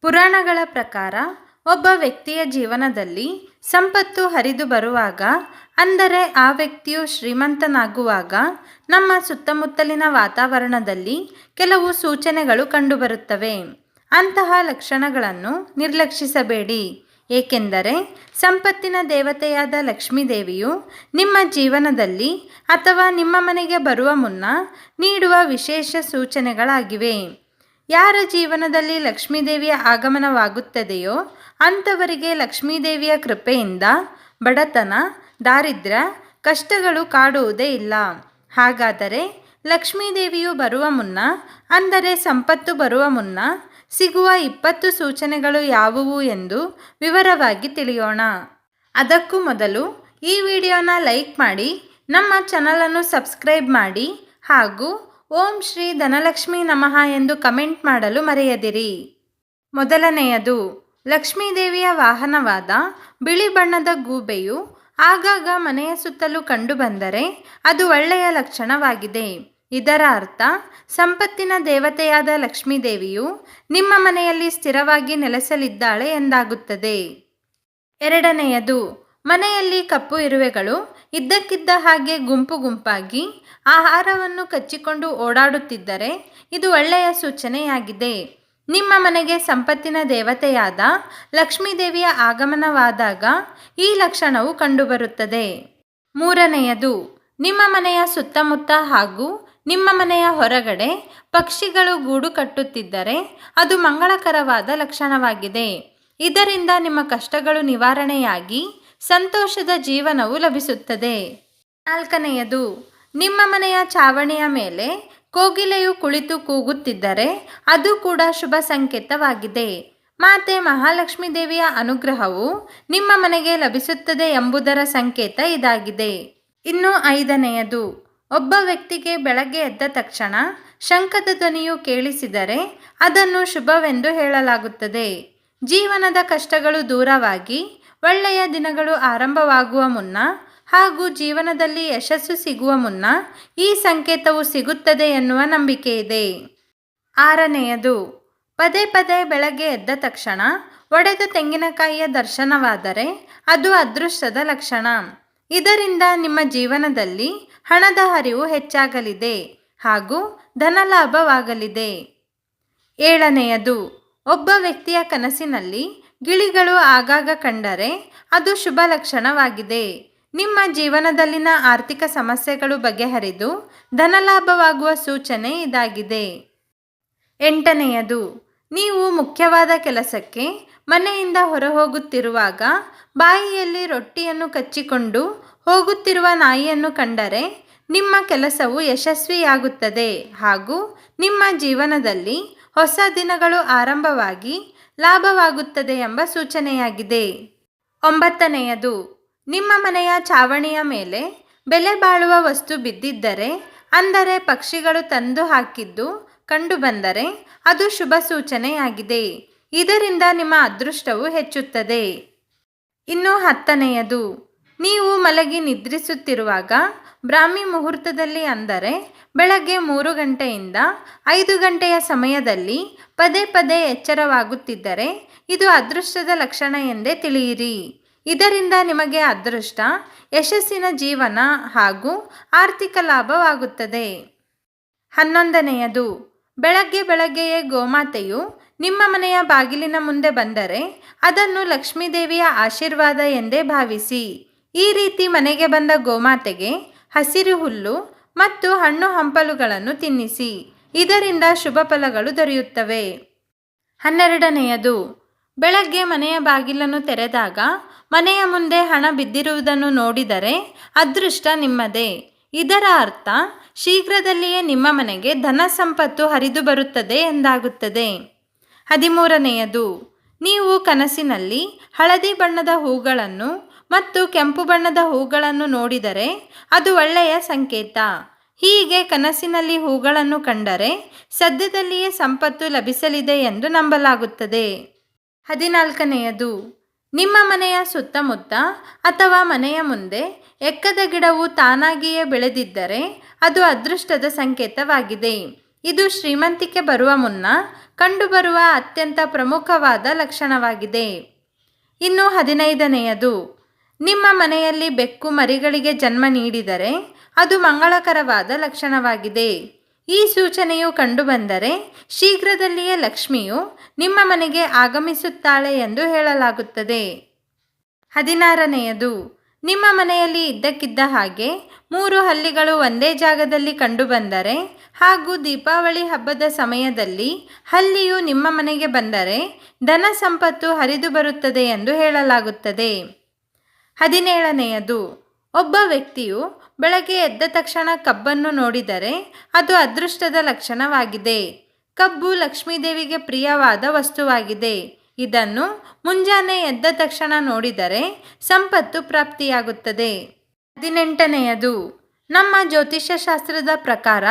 ಪುರಾಣಗಳ ಪ್ರಕಾರ ಒಬ್ಬ ವ್ಯಕ್ತಿಯ ಜೀವನದಲ್ಲಿ ಸಂಪತ್ತು ಹರಿದು ಬರುವಾಗ, ಅಂದರೆ ಆ ವ್ಯಕ್ತಿಯು ಶ್ರೀಮಂತನಾಗುವಾಗ, ನಮ್ಮ ಸುತ್ತಮುತ್ತಲಿನ ವಾತಾವರಣದಲ್ಲಿ ಕೆಲವು ಸೂಚನೆಗಳು ಕಂಡುಬರುತ್ತವೆ. ಅಂತಹ ಲಕ್ಷಣಗಳನ್ನು ನಿರ್ಲಕ್ಷಿಸಬೇಡಿ. ಏಕೆಂದರೆ ಸಂಪತ್ತಿನ ದೇವತೆಯಾದ ಲಕ್ಷ್ಮೀದೇವಿಯು ನಿಮ್ಮ ಜೀವನದಲ್ಲಿ ಅಥವಾ ನಿಮ್ಮ ಮನೆಗೆ ಬರುವ ಮುನ್ನ ನೀಡುವ ವಿಶೇಷ ಸೂಚನೆಗಳಾಗಿವೆ. ಯಾರ ಜೀವನದಲ್ಲಿ ಲಕ್ಷ್ಮೀದೇವಿಯ ಆಗಮನವಾಗುತ್ತದೆಯೋ ಅಂಥವರಿಗೆ ಲಕ್ಷ್ಮೀದೇವಿಯ ಕೃಪೆಯಿಂದ ಬಡತನ ದಾರಿದ್ರ್ಯ ಕಷ್ಟಗಳು ಕಾಡುವುದೇ ಇಲ್ಲ. ಹಾಗಾದರೆ ಲಕ್ಷ್ಮೀದೇವಿಯು ಬರುವ ಮುನ್ನ, ಅಂದರೆ ಸಂಪತ್ತು ಬರುವ ಮುನ್ನ, ಸಿಗುವ ಇಪ್ಪತ್ತು ಸೂಚನೆಗಳು ಯಾವುವು ಎಂದು ವಿವರವಾಗಿ ತಿಳಿಯೋಣ. ಅದಕ್ಕೂ ಮೊದಲು ಈ ವಿಡಿಯೋನ ಲೈಕ್ ಮಾಡಿ, ನಮ್ಮ ಚಾನಲನ್ನು ಸಬ್ಸ್ಕ್ರೈಬ್ ಮಾಡಿ ಹಾಗೂ ಓಂ ಶ್ರೀ ಧನಲಕ್ಷ್ಮೀ ನಮಃ ಎಂದು ಕಮೆಂಟ್ ಮಾಡಲು ಮರೆಯದಿರಿ. ಮೊದಲನೆಯದು, ಲಕ್ಷ್ಮೀದೇವಿಯ ವಾಹನವಾದ ಬಿಳಿ ಬಣ್ಣದ ಗೂಬೆಯು ಆಗಾಗ ಮನೆಯ ಸುತ್ತಲೂ ಕಂಡುಬಂದರೆ ಅದು ಒಳ್ಳೆಯ ಲಕ್ಷಣವಾಗಿದೆ. ಇದರ ಅರ್ಥ, ಸಂಪತ್ತಿನ ದೇವತೆಯಾದ ಲಕ್ಷ್ಮೀದೇವಿಯು ನಿಮ್ಮ ಮನೆಯಲ್ಲಿ ಸ್ಥಿರವಾಗಿ ನೆಲೆಸಲಿದ್ದಾಳೆ ಎಂದಾಗುತ್ತದೆ. ಎರಡನೆಯದು, ಮನೆಯಲ್ಲಿ ಕಪ್ಪು ಇರುವೆಗಳು ಇದ್ದಕ್ಕಿದ್ದ ಹಾಗೆ ಗುಂಪು ಗುಂಪಾಗಿ ಆಹಾರವನ್ನು ಕಚ್ಚಿಕೊಂಡು ಓಡಾಡುತ್ತಿದ್ದರೆ ಇದು ಒಳ್ಳೆಯ ಸೂಚನೆಯಾಗಿದೆ. ನಿಮ್ಮ ಮನೆಗೆ ಸಂಪತ್ತಿನ ದೇವತೆಯಾದ ಲಕ್ಷ್ಮೀದೇವಿಯ ಆಗಮನವಾದಾಗ ಈ ಲಕ್ಷಣವು ಕಂಡುಬರುತ್ತದೆ. ಮೂರನೆಯದು, ನಿಮ್ಮ ಮನೆಯ ಸುತ್ತಮುತ್ತ ಹಾಗೂ ನಿಮ್ಮ ಮನೆಯ ಹೊರಗಡೆ ಪಕ್ಷಿಗಳು ಗೂಡು ಕಟ್ಟುತ್ತಿದ್ದರೆ ಅದು ಮಂಗಳಕರವಾದ ಲಕ್ಷಣವಾಗಿದೆ. ಇದರಿಂದ ನಿಮ್ಮ ಕಷ್ಟಗಳು ನಿವಾರಣೆಯಾಗಿ ಸಂತೋಷದ ಜೀವನವು ಲಭಿಸುತ್ತದೆ. ನಾಲ್ಕನೆಯದು, ನಿಮ್ಮ ಮನೆಯ ಚಾವಣಿಯ ಮೇಲೆ ಕೋಗಿಲೆಯು ಕುಳಿತು ಕೂಗುತ್ತಿದ್ದರೆ ಅದು ಕೂಡ ಶುಭ ಸಂಕೇತವಾಗಿದೆ. ಮಾತೆ ಮಹಾಲಕ್ಷ್ಮೀ ದೇವಿಯ ಅನುಗ್ರಹವು ನಿಮ್ಮ ಮನೆಗೆ ಲಭಿಸುತ್ತದೆ ಎಂಬುದರ ಸಂಕೇತ ಇದಾಗಿದೆ. ಇನ್ನು ಐದನೆಯದು, ಒಬ್ಬ ವ್ಯಕ್ತಿಗೆ ಬೆಳಗ್ಗೆ ಎದ್ದ ತಕ್ಷಣ ಶಂಖದ ಧ್ವನಿಯು ಕೇಳಿಸಿದರೆ ಅದನ್ನು ಶುಭವೆಂದು ಹೇಳಲಾಗುತ್ತದೆ. ಜೀವನದ ಕಷ್ಟಗಳು ದೂರವಾಗಿ ಒಳ್ಳೆಯ ದಿನಗಳು ಆರಂಭವಾಗುವ ಮುನ್ನ ಹಾಗೂ ಜೀವನದಲ್ಲಿ ಯಶಸ್ಸು ಸಿಗುವ ಮುನ್ನ ಈ ಸಂಕೇತವು ಸಿಗುತ್ತದೆ ಎನ್ನುವ ನಂಬಿಕೆ ಇದೆ. ಆರನೆಯದು, ಪದೇ ಪದೇ ಬೆಳಗ್ಗೆ ಎದ್ದ ತಕ್ಷಣ ಒಡೆದ ತೆಂಗಿನಕಾಯಿಯ ದರ್ಶನವಾದರೆ ಅದು ಅದೃಷ್ಟದ ಲಕ್ಷಣ. ಇದರಿಂದ ನಿಮ್ಮ ಜೀವನದಲ್ಲಿ ಹಣದ ಹರಿವು ಹೆಚ್ಚಾಗಲಿದೆ ಹಾಗೂ ಧನಲಾಭವಾಗಲಿದೆ. ಏಳನೆಯದು, ಒಬ್ಬ ವ್ಯಕ್ತಿಯ ಕನಸಿನಲ್ಲಿ ಗಿಳಿಗಳು ಆಗಾಗ ಕಂಡರೆ ಅದು ಶುಭ ಲಕ್ಷಣವಾಗಿದೆ. ನಿಮ್ಮ ಜೀವನದಲ್ಲಿನ ಆರ್ಥಿಕ ಸಮಸ್ಯೆಗಳು ಬಗೆಹರಿದು ಧನಲಾಭವಾಗುವ ಸೂಚನೆ ಇದಾಗಿದೆ. ಎಂಟನೆಯದು, ನೀವು ಮುಖ್ಯವಾದ ಕೆಲಸಕ್ಕೆ ಮನೆಯಿಂದ ಹೊರಹೋಗುತ್ತಿರುವಾಗ ಬಾಯಿಯಲ್ಲಿ ರೊಟ್ಟಿಯನ್ನು ಕಚ್ಚಿಕೊಂಡು ಹೋಗುತ್ತಿರುವ ನಾಯಿಯನ್ನು ಕಂಡರೆ ನಿಮ್ಮ ಕೆಲಸವು ಯಶಸ್ವಿಯಾಗುತ್ತದೆ ಹಾಗೂ ನಿಮ್ಮ ಜೀವನದಲ್ಲಿ ಹೊಸ ದಿನಗಳು ಆರಂಭವಾಗಿ ಲಾಭವಾಗುತ್ತದೆ ಎಂಬ ಸೂಚನೆಯಾಗಿದೆ. ಒಂಬತ್ತನೆಯದು, ನಿಮ್ಮ ಮನೆಯ ಚಾವಣಿಯ ಮೇಲೆ ಬೆಲೆ ಬಾಳುವ ವಸ್ತು ಬಿದ್ದಿದ್ದರೆ, ಅಂದರೆ ಪಕ್ಷಿಗಳು ತಂದು ಹಾಕಿದ್ದು ಕಂಡುಬಂದರೆ ಅದು ಶುಭ ಸೂಚನೆಯಾಗಿದೆ. ಇದರಿಂದ ನಿಮ್ಮ ಅದೃಷ್ಟವು ಹೆಚ್ಚುತ್ತದೆ. ಇನ್ನು ಹತ್ತನೆಯದು ನೀವು ಮಲಗಿ ನಿದ್ರಿಸುತ್ತಿರುವಾಗ ಬ್ರಾಹ್ಮಿ ಮುಹೂರ್ತದಲ್ಲಿ ಅಂದರೆ ಬೆಳಗ್ಗೆ ಮೂರು ಗಂಟೆಯಿಂದ ಐದು ಗಂಟೆಯ ಸಮಯದಲ್ಲಿ ಪದೇ ಪದೇ ಎಚ್ಚರವಾಗುತ್ತಿದ್ದರೆ ಇದು ಅದೃಷ್ಟದ ಲಕ್ಷಣ ಎಂದೇ ತಿಳಿಯಿರಿ. ಇದರಿಂದ ನಿಮಗೆ ಅದೃಷ್ಟ, ಯಶಸ್ಸಿನ ಜೀವನ ಹಾಗೂ ಆರ್ಥಿಕ ಲಾಭವಾಗುತ್ತದೆ. ಹನ್ನೊಂದನೆಯದು, ಬೆಳಗ್ಗೆ ಬೆಳಗ್ಗೆಯೇ ಗೋಮಾತೆಯು ನಿಮ್ಮ ಮನೆಯ ಬಾಗಿಲಿನ ಮುಂದೆ ಬಂದರೆ ಅದನ್ನು ಲಕ್ಷ್ಮೀದೇವಿಯ ಆಶೀರ್ವಾದ ಎಂದೇ ಭಾವಿಸಿ. ಈ ರೀತಿ ಮನೆಗೆ ಬಂದ ಗೋಮಾತೆಗೆ ಹಸಿರು ಹುಲ್ಲು ಮತ್ತು ಹಣ್ಣು ಹಂಪಲುಗಳನ್ನು ತಿನ್ನಿಸಿ. ಇದರಿಂದ ಶುಭ ಫಲಗಳು ದೊರೆಯುತ್ತವೆ. ಹನ್ನೆರಡನೆಯದು, ಬೆಳಗ್ಗೆ ಮನೆಯ ಬಾಗಿಲನ್ನು ತೆರೆದಾಗ ಮನೆಯ ಮುಂದೆ ಹಣ ಬಿದ್ದಿರುವುದನ್ನು ನೋಡಿದರೆ ಅದೃಷ್ಟ ನಿಮ್ಮದೇ. ಇದರ ಅರ್ಥ, ಶೀಘ್ರದಲ್ಲಿಯೇ ನಿಮ್ಮ ಮನೆಗೆ ಧನ ಸಂಪತ್ತು ಹರಿದು ಬರುತ್ತದೆ ಎಂದಾಗುತ್ತದೆ. ಹದಿಮೂರನೆಯದು, ನೀವು ಕನಸಿನಲ್ಲಿ ಹಳದಿ ಬಣ್ಣದ ಹೂಗಳನ್ನು ಮತ್ತು ಕೆಂಪು ಬಣ್ಣದ ಹೂಗಳನ್ನು ನೋಡಿದರೆ ಅದು ಒಳ್ಳೆಯ ಸಂಕೇತ. ಹೀಗೆ ಕನಸಿನಲ್ಲಿ ಹೂಗಳನ್ನು ಕಂಡರೆ ಸದ್ಯದಲ್ಲಿಯೇ ಸಂಪತ್ತು ಲಭಿಸಲಿದೆ ಎಂದು ನಂಬಲಾಗುತ್ತದೆ. ಹದಿನಾಲ್ಕನೆಯದು, ನಿಮ್ಮ ಮನೆಯ ಸುತ್ತಮುತ್ತ ಅಥವಾ ಮನೆಯ ಮುಂದೆ ಎಕ್ಕದ ಗಿಡವು ತಾನಾಗಿಯೇ ಬೆಳೆದಿದ್ದರೆ ಅದು ಅದೃಷ್ಟದ ಸಂಕೇತವಾಗಿದೆ. ಇದು ಶ್ರೀಮಂತಿಕೆ ಬರುವ ಮುನ್ನ ಕಂಡುಬರುವ ಅತ್ಯಂತ ಪ್ರಮುಖವಾದ ಲಕ್ಷಣವಾಗಿದೆ. ಇನ್ನು ಹದಿನೈದನೆಯದು ನಿಮ್ಮ ಮನೆಯಲ್ಲಿ ಬೆಕ್ಕು ಮರಿಗಳಿಗೆ ಜನ್ಮ ನೀಡಿದರೆ ಅದು ಮಂಗಳಕರವಾದ ಲಕ್ಷಣವಾಗಿದೆ. ಈ ಸೂಚನೆಯು ಕಂಡುಬಂದರೆ ಶೀಘ್ರದಲ್ಲಿಯೇ ಲಕ್ಷ್ಮಿಯು ನಿಮ್ಮ ಮನೆಗೆ ಆಗಮಿಸುತ್ತಾಳೆ ಎಂದು ಹೇಳಲಾಗುತ್ತದೆ. ಹದಿನಾರನೆಯದು, ನಿಮ್ಮ ಮನೆಯಲ್ಲಿ ಇದ್ದಕ್ಕಿದ್ದ ಹಾಗೆ ಮೂರು ಹಲ್ಲಿಗಳು ಒಂದೇ ಜಾಗದಲ್ಲಿ ಕಂಡುಬಂದರೆ ಹಾಗೂ ದೀಪಾವಳಿ ಹಬ್ಬದ ಸಮಯದಲ್ಲಿ ಹಲ್ಲಿಯು ನಿಮ್ಮ ಮನೆಗೆ ಬಂದರೆ ಧನ ಸಂಪತ್ತು ಹರಿದು ಬರುತ್ತದೆ ಎಂದು ಹೇಳಲಾಗುತ್ತದೆ. ಹದಿನೇಳನೆಯದು, ಒಬ್ಬ ವ್ಯಕ್ತಿಯು ಬೆಳಗ್ಗೆ ಎದ್ದ ತಕ್ಷಣ ಕಬ್ಬನ್ನು ನೋಡಿದರೆ ಅದು ಅದೃಷ್ಟದ ಲಕ್ಷಣವಾಗಿದೆ. ಕಬ್ಬು ಲಕ್ಷ್ಮೀದೇವಿಗೆ ಪ್ರಿಯವಾದ ವಸ್ತುವಾಗಿದೆ. ಇದನ್ನು ಮುಂಜಾನೆ ಎದ್ದ ತಕ್ಷಣ ನೋಡಿದರೆ ಸಂಪತ್ತು ಪ್ರಾಪ್ತಿಯಾಗುತ್ತದೆ. ಹದಿನೆಂಟನೆಯದು, ನಮ್ಮ ಜ್ಯೋತಿಷ್ಯ ಶಾಸ್ತ್ರದ ಪ್ರಕಾರ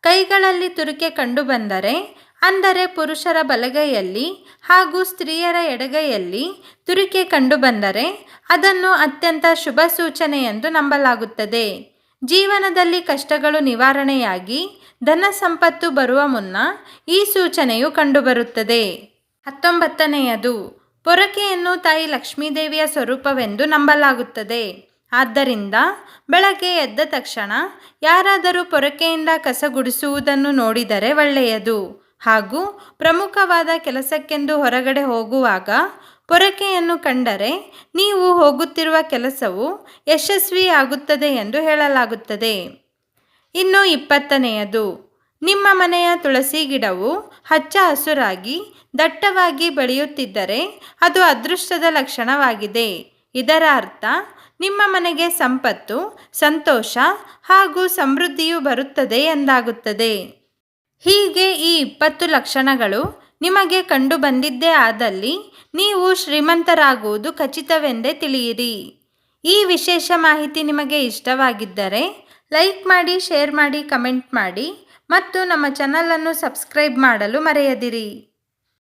ಕೈಗಳಲ್ಲಿ ತುರಿಕೆ ಕಂಡುಬಂದರೆ ಅಂದರೆ ಪುರುಷರ ಬಲಗೈಯಲ್ಲಿ ಹಾಗೂ ಸ್ತ್ರೀಯರ ಎಡಗೈಯಲ್ಲಿ ತುರಿಕೆ ಕಂಡುಬಂದರೆ ಅದನ್ನು ಅತ್ಯಂತ ಶುಭ ಸೂಚನೆ ಎಂದು ನಂಬಲಾಗುತ್ತದೆ. ಜೀವನದಲ್ಲಿ ಕಷ್ಟಗಳು ನಿವಾರಣೆಯಾಗಿ ಧನ ಸಂಪತ್ತು ಬರುವ ಮುನ್ನ ಈ ಸೂಚನೆಯು ಕಂಡುಬರುತ್ತದೆ. ಹತ್ತೊಂಬತ್ತನೆಯದು, ಪೊರಕೆಯನ್ನು ತಾಯಿ ಲಕ್ಷ್ಮೀದೇವಿಯ ಸ್ವರೂಪವೆಂದು ನಂಬಲಾಗುತ್ತದೆ. ಆದ್ದರಿಂದ ಬೆಳಗ್ಗೆ ಎದ್ದ ತಕ್ಷಣ ಯಾರಾದರೂ ಪೊರಕೆಯಿಂದ ಕಸ ಗುಡಿಸುವುದನ್ನು ನೋಡಿದರೆ ಒಳ್ಳೆಯದು. ಹಾಗೂ ಪ್ರಮುಖವಾದ ಕೆಲಸಕ್ಕೆಂದು ಹೊರಗಡೆ ಹೋಗುವಾಗ ಪೊರಕೆಯನ್ನು ಕಂಡರೆ ನೀವು ಹೋಗುತ್ತಿರುವ ಕೆಲಸವು ಯಶಸ್ವಿಯಾಗುತ್ತದೆ ಎಂದು ಹೇಳಲಾಗುತ್ತದೆ. ಇನ್ನು ಇಪ್ಪತ್ತನೆಯದು, ನಿಮ್ಮ ಮನೆಯ ತುಳಸಿ ಗಿಡವು ಹಚ್ಚ ಹಸುರಾಗಿ ದಟ್ಟವಾಗಿ ಬೆಳೆಯುತ್ತಿದ್ದರೆ ಅದು ಅದೃಷ್ಟದ ಲಕ್ಷಣವಾಗಿದೆ. ಇದರ ಅರ್ಥ, ನಿಮ್ಮ ಮನೆಗೆ ಸಂಪತ್ತು, ಸಂತೋಷ ಹಾಗೂ ಸಮೃದ್ಧಿಯು ಬರುತ್ತದೆ ಎಂದಾಗುತ್ತದೆ. ಹೀಗೆ ಈ ಇಪ್ಪತ್ತು ಲಕ್ಷಣಗಳು ನಿಮಗೆ ಕಂಡು ಬಂದಿದ್ದೇ ಆದಲ್ಲಿ ನೀವು ಶ್ರೀಮಂತರಾಗುವುದು ಖಚಿತವೆಂದೇ ತಿಳಿಯಿರಿ. ಈ ವಿಶೇಷ ಮಾಹಿತಿ ನಿಮಗೆ ಇಷ್ಟವಾಗಿದ್ದರೆ ಲೈಕ್ ಮಾಡಿ, ಶೇರ್ ಮಾಡಿ, ಕಮೆಂಟ್ ಮಾಡಿ ಮತ್ತು ನಮ್ಮ ಚಾನಲನ್ನು ಸಬ್ಸ್ಕ್ರೈಬ್ ಮಾಡಲು ಮರೆಯದಿರಿ.